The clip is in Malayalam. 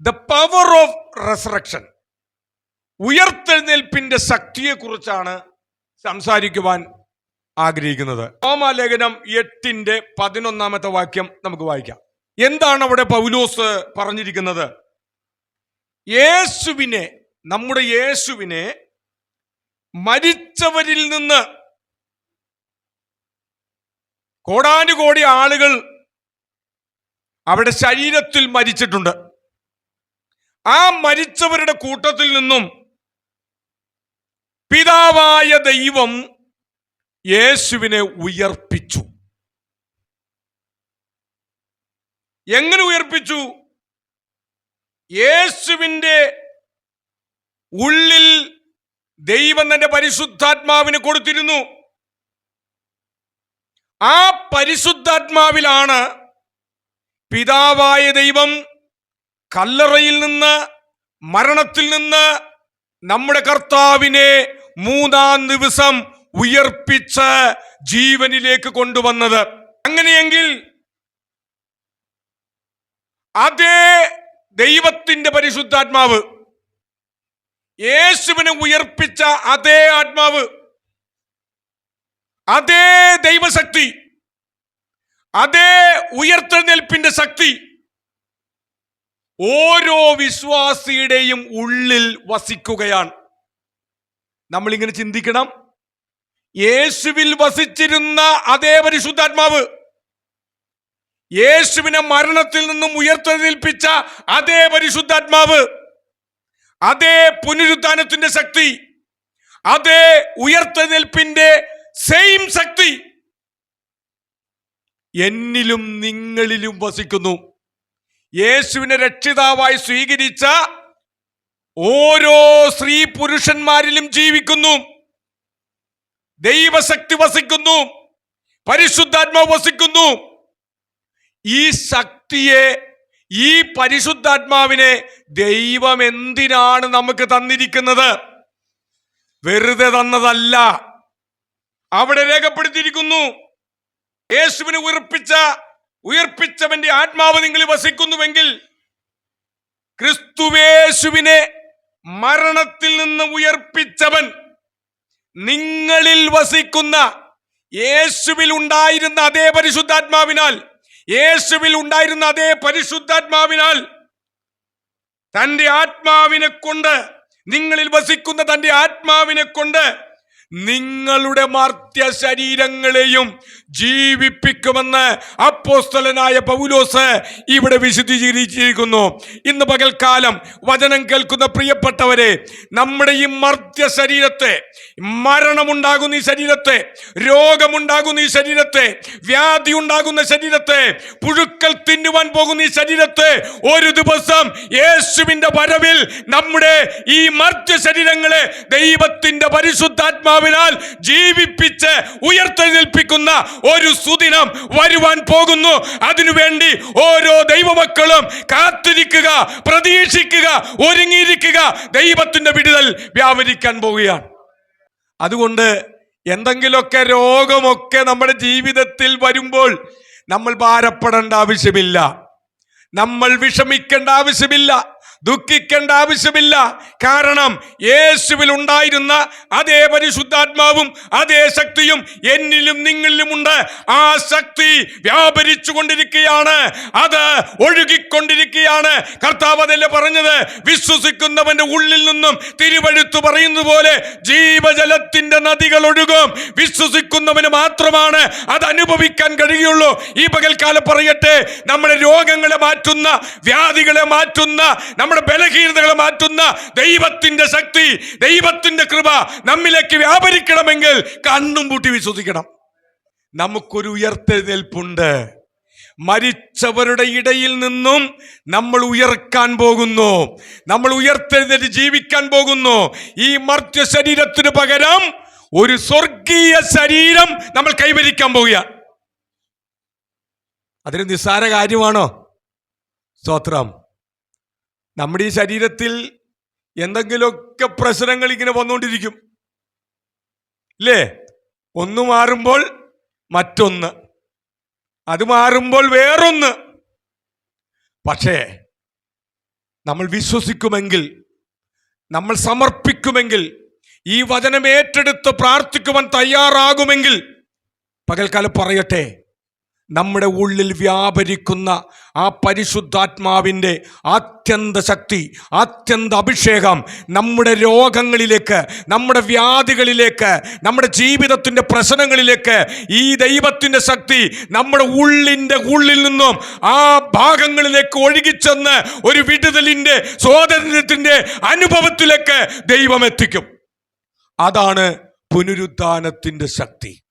ദ പവർ ഓഫ് റെസറക്ഷൻ ഉയർത്തെഴുന്നേൽപ്പിന്റെ ശക്തിയെക്കുറിച്ചാണ് സംസാരിക്കുവാൻ ആഗ്രഹിക്കുന്നത്. റോമാലേഖനം എട്ടിന്റെ പതിനൊന്നാമത്തെ വാക്യം നമുക്ക് വായിക്കാം. എന്താണ് അവിടെ പൗലോസ് പറഞ്ഞിരിക്കുന്നത്? യേശുവിനെ നമ്മുടെ യേശുവിനെ മരിച്ചവരിൽ നിന്ന് കോടാനുകോടി ആളുകൾ അവിടെ ശരീരത്തിൽ മരിച്ചിട്ടുണ്ട്. ആ മരിച്ചവരുടെ കൂട്ടത്തിൽ നിന്നും പിതാവായ ദൈവം യേശുവിനെ ഉയർപ്പിച്ചു. എങ്ങനെ ഉയർപ്പിച്ചു? യേശുവിന്റെ ഉള്ളിൽ ദൈവം തന്റെ പരിശുദ്ധാത്മാവിന് കൊടുത്തിരുന്നു. ആ പരിശുദ്ധാത്മാവിലാണ് പിതാവായ ദൈവം കല്ലറയിൽ നിന്ന് മരണത്തിൽ നിന്ന് നമ്മുടെ കർത്താവിനെ മൂന്നാം ദിവസം ഉയർപ്പിച്ച് ജീവനിലേക്ക് കൊണ്ടുവന്നത്. അങ്ങനെയെങ്കിൽ അതേ ദൈവത്തിന്റെ പരിശുദ്ധാത്മാവ് യേശുവിനെ ഉയർപ്പിച്ച അതേ ആത്മാവ് അതേ ദൈവശക്തി അതേ ഉയർത്തെഴുന്നേൽപ്പിന്റെ ശക്തി ഓരോ വിശ്വാസിയുടെയും ഉള്ളിൽ വസിക്കുകയാണ്. നമ്മളിങ്ങനെ ചിന്തിക്കണം. യേശുവിൽ വസിച്ചിരുന്ന അതേ പരിശുദ്ധാത്മാവ് യേശുവിനെ മരണത്തിൽ നിന്നും ഉയർത്തെഴുന്നേൽപ്പിച്ച അതേ പരിശുദ്ധാത്മാവ് അതേ പുനരുദ്ധാനത്തിന്റെ ശക്തി അതേ ഉയർത്തെഴുന്നേൽപ്പിന്റെ സെയിം ശക്തി എന്നിലും നിങ്ങളിലും വസിക്കുന്നു. യേശുവിനെ രക്ഷിതാവായി സ്വീകരിച്ച ഓരോ സ്ത്രീ പുരുഷന്മാരിലും ജീവിക്കുന്നു. ദൈവശക്തി വസിക്കുന്നു. പരിശുദ്ധാത്മാവ് വസിക്കുന്നു. ഈ ശക്തിയെ ഈ പരിശുദ്ധാത്മാവിനെ ദൈവം എന്തിനാണ് നമുക്ക് തന്നിരിക്കുന്നത്? വെറുതെ തന്നതല്ല. അവിടെ രേഖപ്പെടുത്തിയിരിക്കുന്നു. യേശുവിന് ഉയർപ്പിച്ച ഉയർപ്പിച്ചവന്റെ ആത്മാവ് നിങ്ങളിൽ വസിക്കുന്നുവെങ്കിൽ ക്രിസ്തുവേശുവിനെ മരണത്തിൽ നിന്ന് ഉയർപ്പിച്ചവൻ നിങ്ങളിൽ വസിക്കുന്ന യേശുവിൽ ഉണ്ടായിരുന്ന അതേ പരിശുദ്ധാത്മാവിനാൽ യേശുവിൽ ഉണ്ടായിരുന്ന അതേ പരിശുദ്ധാത്മാവിനാൽ തന്റെ ആത്മാവിനെ കൊണ്ട് നിങ്ങളിൽ വസിക്കുന്ന തന്റെ ആത്മാവിനെ കൊണ്ട് നിങ്ങളുടെ മർത്യ ശരീരങ്ങളെയും ജീവിപ്പിക്കുമെന്ന് അപ്പോസ്തലനായ പൗലോസ് ഇവിടെ വിശദീകരിച്ചിരിക്കുന്നു. ഇന്ന് പകൽക്കാലം വചനം കേൾക്കുന്ന പ്രിയപ്പെട്ടവരെ നമ്മുടെ ഈ മർത്യ ശരീരത്തെ മരണമുണ്ടാകുന്ന ഈ ശരീരത്തെ രോഗമുണ്ടാകുന്ന ഈ ശരീരത്തെ വ്യാധി ഉണ്ടാകുന്ന ശരീരത്തെ പുഴുക്കൾ തിന്നുവാൻ പോകുന്ന ഈ ശരീരത്തെ ഒരു ദിവസം യേശുവിന്റെ വരവിൽ നമ്മുടെ ഈ മർത്യ ശരീരങ്ങളെ ദൈവത്തിന്റെ പരിശുദ്ധാത്മാവിനാൽ ജീവിപ്പിച്ച് ഉയർത്തെഴുന്നേൽപ്പിക്കുന്ന ഒരു സുദിനം വരുവാൻ പോകുന്നു. അതിനുവേണ്ടി ഓരോ ദൈവമക്കളും കാത്തിരിക്കുക പ്രതീക്ഷിക്കുക ഒരുങ്ങിയിരിക്കുക. ദൈവത്തിന്റെ വിടുതൽ വ്യാപരിക്കാൻ പോവുകയാണ്. അതുകൊണ്ട് എന്തെങ്കിലുമൊക്കെ രോഗമൊക്കെ നമ്മുടെ ജീവിതത്തിൽ വരുമ്പോൾ നമ്മൾ ഭാരപ്പെടേണ്ട ആവശ്യമില്ല. നമ്മൾ വിഷമിക്കേണ്ട ആവശ്യമില്ല. ദുഃഖിക്കേണ്ട ആവശ്യമില്ല. കാരണം യേശുവിൽ ഉണ്ടായിരുന്ന അതേ പരിശുദ്ധാത്മാവും അതേ ശക്തിയും എന്നിലും നിങ്ങളിലും ഉണ്ട് ആ ശക്തി വ്യാപരിച്ചു കൊണ്ടിരിക്കുകയാണ് അത് ഒഴുകിക്കൊണ്ടിരിക്കുകയാണ്. കർത്താവ് അതല്ലേ പറഞ്ഞത്. വിശ്വസിക്കുന്നവന്റെ ഉള്ളിൽ നിന്നും തിരുവഴുത്തു പറയുന്നത് പോലെ ജീവജലത്തിന്റെ നദികൾ ഒഴുകും. വിശ്വസിക്കുന്നവന് മാത്രമാണ് അത് അനുഭവിക്കാൻ കഴിയുള്ളൂ. ഈ പകൽക്കാലം പറയട്ടെ നമ്മുടെ രോഗങ്ങളെ മാറ്റുന്ന വ്യാധികളെ മാറ്റുന്ന നമ്മുടെ ബലഹീനതകളെ മാറ്റുന്ന ദൈവത്തിന്റെ ശക്തി ദൈവത്തിന്റെ കൃപ നമ്മിലേക്ക് വ്യാപരിക്കണമെങ്കിൽ കണ്ണും പൂട്ടി വിശ്വസിക്കണം. നമുക്കൊരു ഉയർത്തെഴുന്നേൽപ്പുണ്ട്. മരിച്ചവരുടെ ഇടയിൽ നിന്നും നമ്മൾ ഉയർക്കാൻ പോകുന്നു. നമ്മൾ ഉയർത്തെഴുന്നേറ്റ് ജീവിക്കാൻ പോകുന്നു. ഈ മർത്യ ശരീരത്തിന് പകരം ഒരു സ്വർഗീയ ശരീരം നമ്മൾ കൈവരിക്കാൻ പോവുകയാണ്. അതൊരു നിസ്സാര കാര്യമാണോ? സ്തോത്രം. നമ്മുടെ ഈ ശരീരത്തിൽ എന്തെങ്കിലുമൊക്കെ പ്രശ്നങ്ങൾ ഇങ്ങനെ വന്നുകൊണ്ടിരിക്കും. ഇല്ലേ? ഒന്ന് മാറുമ്പോൾ മറ്റൊന്ന്. അത് മാറുമ്പോൾ വേറൊന്ന്. പക്ഷേ നമ്മൾ വിശ്വസിക്കുമെങ്കിൽ നമ്മൾ സമർപ്പിക്കുമെങ്കിൽ ഈ വചനം ഏറ്റെടുത്ത് പ്രാർത്ഥിക്കുവാൻ തയ്യാറാകുമെങ്കിൽ പകൽക്കാലം പറയട്ടെ. നമ്മുടെ ഉള്ളിൽ വ്യാപരിക്കുന്ന ആ പരിശുദ്ധാത്മാവിന്റെ അത്യന്ത ശക്തി അത്യന്ത അഭിഷേകം നമ്മുടെ രോഗങ്ങളിലേക്ക് നമ്മുടെ വ്യാധികളിലേക്ക് നമ്മുടെ ജീവിതത്തിന്റെ പ്രശ്നങ്ങളിലേക്ക് ഈ ദൈവത്തിന്റെ ശക്തി നമ്മുടെ ഉള്ളിന്റെ ഉള്ളിൽ നിന്നും ആ ഭാഗങ്ങളിലേക്ക് ഒഴുകിച്ചെന്ന് ഒരു വിടുതലിന്റെ സ്വാതന്ത്ര്യത്തിന്റെ അനുഭവത്തിലേക്ക് ദൈവം എത്തിക്കും. അതാണ് പുനരുദ്ധാനത്തിന്റെ ശക്തി.